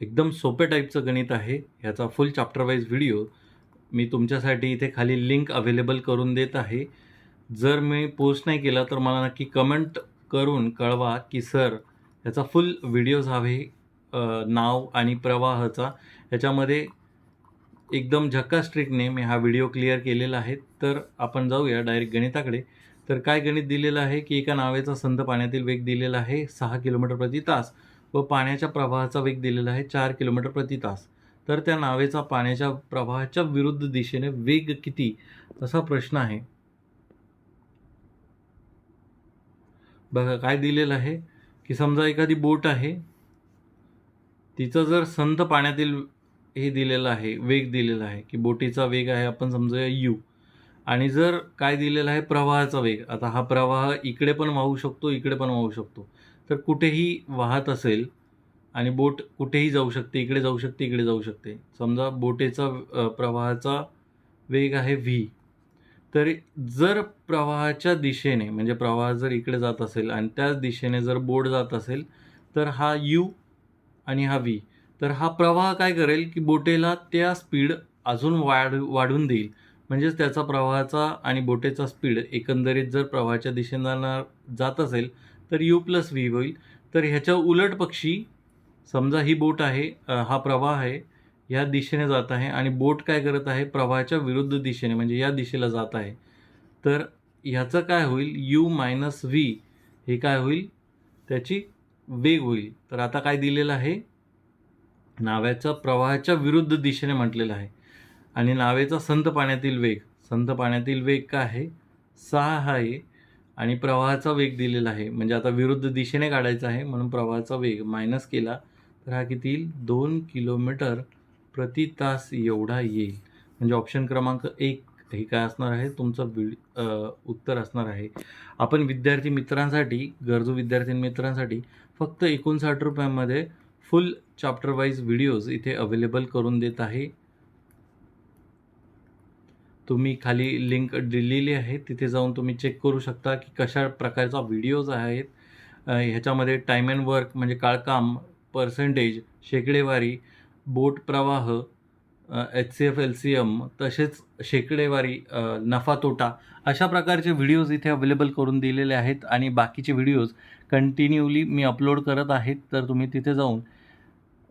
एकदम सोपे टाईपचं गणित आहे. ह्याचा फुल चॅप्टर वाईज व्हिडिओ मी तुमच्यासाठी इथे खाली लिंक अवेलेबल करून देत आहे. जर मी पोस्ट नाही केला तर मला नक्की कमेंट करून कळवा की सर ह्याचा फुल व्हिडिओज हवे नाव आणि प्रवाहाचा. ह्याच्यामध्ये एकदम झक्कास ट्रिकने मी हा व्हिडिओ क्लिअर केलेला आहे. तर आपण जाऊया डायरेक्ट गणिताकडे. तर काय गणित दिलेलं आहे की एका नावेचा संत पाण्यातील वेग दिलेला आहे? सहा किलोमीटर प्रति तास. व पाण्याच्या प्रवाहाचा वेग दिलेला आहे चार किलोमीटर प्रति तास. तर त्या नावेचा पाण्याच्या प्रवाहाच्या विरुद्ध दिशेने वेग किती? असा प्रश्न आहे. बघा काय दिलेलं आहे? की समजा एखादी बोट आहे. तिचं जर संत पाण्यातील हे दिलेलं आहे वेग दिलेला आहे की बोटीचा वेग आहे आपण समजूया यू. आणि जर काय दिलेलं आहे प्रवाहाचा वेग. आता हा प्रवाह इकडे पण वाहू शकतो इकडे पण वाहू शकतो. तर कुठेही वाहत असेल आणि बोट कुठेही जाऊ शकते इकडे जाऊ शकते इकडे जाऊ शकते. समजा बोटेचा प्रवाहाचा वेग आहे व्ही तर जर प्रवाहाच्या दिशेने म्हणजे प्रवाह जर इकडे जात असेल आणि त्याच दिशेने जर बोट जात असेल तर हा यू आणि हा व्ही तर हा प्रवाह काय करेल की बोटेला त्या स्पीड अजून वाढ वाढून देईल. म्हणजेच त्याचा प्रवाहाचा आणि बोटेचा स्पीड एकंदरीत जर प्रवाहाच्या दिशेने जाणार जात असेल तर यू प्लस व्ही होईल. तर ह्याच्या उलट पक्षी समजा ही बोट आहे हा प्रवाह आहे या दिशेने जात आहे आणि बोट काय करत आहे? प्रवाहाच्या विरुद्ध दिशेने म्हणजे या दिशेला जात आहे. तर ह्याचं काय होईल? यू मायनस व्ही हे काय होईल? त्याची वेग होईल. तर आता काय दिलेलं आहे? नाव्याचा प्रवाहाच्या विरुद्ध दिशेने म्हटलेलं आहे. आणि नावेचा संत पाण्यातील वेग. संत पाण्यातील वेग काय आहे? सहा आहे. आणि प्रवाहाचा वेग दिलेला आहे. म्हणजे आता विरुद्ध दिशेने काढायचा आहे म्हणून प्रवाहाचा वेग मायनस केला तर हा किती येईल दोन किलोमीटर प्रति तास एवढा येईल. म्हणजे ऑप्शन क्रमांक एक हे काय असणार आहे? तुमचं विड उत्तर असणार आहे. आपण विद्यार्थी मित्रांसाठी गरजू विद्यार्थी मित्रांसाठी फक्त एकोणसाठ रुपयामध्ये फुल चॅप्टर वाईज व्हिडिओज इथे अवेलेबल करून देत आहे. तुम्ही खाली लिंक दिलेली आहे तिथे जाऊन तुम्ही चेक करू शकता की कशा प्रकारचा व्हिडिओज आहेत. ह्याच्यामध्ये टाईम अँड वर्क म्हणजे काळकाम पर्सेंटेज शेकडेवारी बोट प्रवाह H C F L C M तसेच शेकडेवारी नफा तोटा अशा प्रकारचे व्हिडिओज इथे अवेलेबल करून दिलेले आहेत आणि बाकीचे व्हिडिओज कंटिन्यूली मी अपलोड करत आहेत तर तुम्ही तिथे जाऊन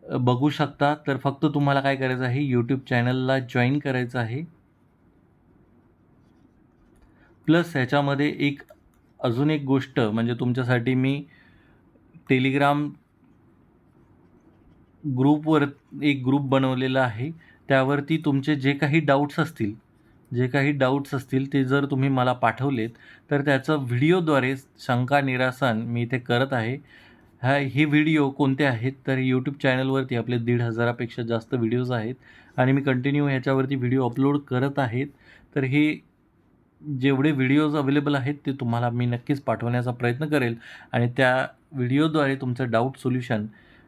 बघू शकता. तर फक्त तुम्हाला काय करायचं आहे यूट्यूब चॅनलला जॉईन करायचं आहे. प्लस ह्याच्यामध्ये एक अजून एक गोष्ट म्हणजे तुमच्यासाठी मी टेलिग्राम ग्रुपवर एक ग्रुप बनवलेला आहे. त्यावरती तुमचे जे काही डाऊट्स असतील जे काही डाऊट्स असतील ते जर तुम्ही मला पाठवलेत तर त्याचं व्हिडिओद्वारे शंका निरासन मी इथे करत आहे. हा हे व्हिडिओ कोणते आहेत? तर यूट्यूब चॅनलवरती आपले दीड हजारापेक्षा जास्त व्हिडिओज आहेत. आणि मी कंटिन्यू ह्याच्यावरती व्हिडिओ अपलोड करत आहेत. तर हे जेवढे व्हिडिओज अवेलेबल आहेत ते तुम्हाला मी नक्कीच पाठवण्याचा प्रयत्न करेल आणि त्या व्हिडिओद्वारे तुमचं डाऊट सोल्युशन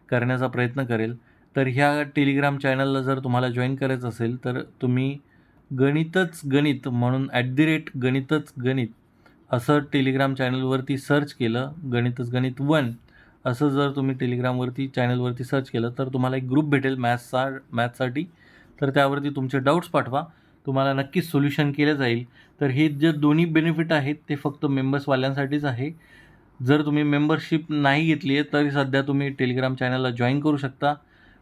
करण्याचा प्रयत्न करेल. तर ह्या टेलिग्राम चॅनलला जर तुम्हाला जॉईन करायचं असेल तर तुम्ही गणितच गणित म्हणून ॲट दी रेट गणितच गणित असं टेलिग्राम चॅनलवरती सर्च केलं गणितच गणित वन असं जर तुम्ही टेलिग्रामवरती चॅनलवरती सर्च केलं तर तुम्हाला एक ग्रुप भेटेल मॅथ्सचा मॅथ्ससाठी तर त्यावरती तुमचे डाऊट्स पाठवा. तुम्हाला नक्कीच सोल्युशन केलं जाईल. तर हे जे दोन्ही बेनिफिट आहेत ते फक्त मेंबर्सवाल्यांसाठीच आहे. जर तुम्ही मेंबरशिप नाही घेतली आहे तरी सध्या तुम्ही टेलिग्राम चॅनलला जॉईन करू शकता.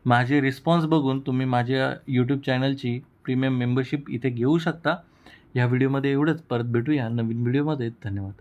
माझे रिस्पॉन्स बघून तुम्ही माझ्या यूट्यूब चॅनलची प्रीमियम मेंबरशिप इथे घेऊ शकता. या व्हिडिओमध्ये एवढंच. परत भेटूया नवीन व्हिडिओमध्ये धन्यवाद.